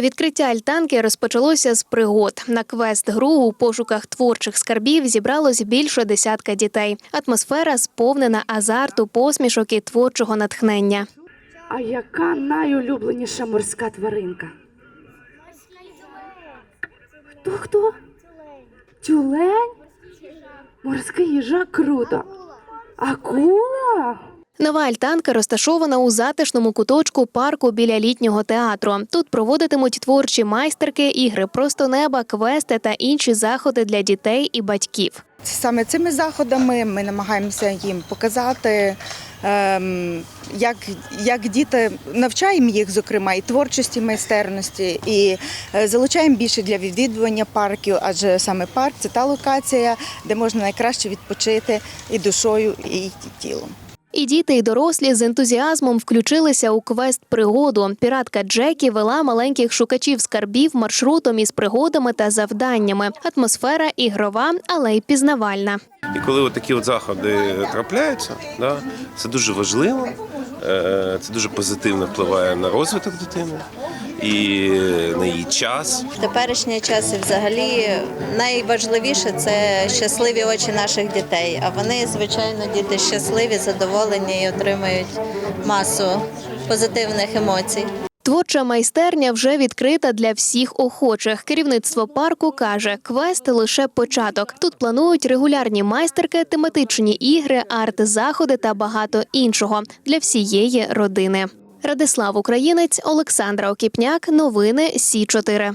Відкриття альтанки розпочалося з пригод. На квест гру у пошуках творчих скарбів зібралось більше десятка дітей. Атмосфера сповнена азарту, посмішок і творчого натхнення. А яка найулюбленіша морська тваринка? Хто хто? Тюлень? Морський їжак круто. Акула? Нова альтанка розташована у затишному куточку парку біля літнього театру. Тут проводитимуть творчі майстерки, ігри просто неба, квести та інші заходи для дітей і батьків. Саме цими заходами ми намагаємося їм показати, ем, як, як діти навчаємо їх, зокрема, і творчості, майстерності, і е, залучаємо більше для відвідування парків, адже саме парк це та локація, де можна найкраще відпочити і душою, і тілом. І діти, і дорослі з ентузіазмом включилися у квест пригоду. Піратка Джекі вела маленьких шукачів скарбів маршрутом із пригодами та завданнями. Атмосфера ігрова, але й пізнавальна. І коли от такі от заходи трапляються, да, це дуже важливо, е, це дуже позитивно впливає на розвиток дитини і на її час. В теперішній час і взагалі найважливіше це щасливі очі наших дітей. А вони, звичайно, діти щасливі, задоволені і отримують масу позитивних емоцій. Творча майстерня вже відкрита для всіх охочих. Керівництво парку каже, квест лише початок. Тут планують регулярні майстерки, тематичні ігри, арт-заходи та багато іншого для всієї родини. Радислав Українець, Олександра Окіпняк. Новини Сі 4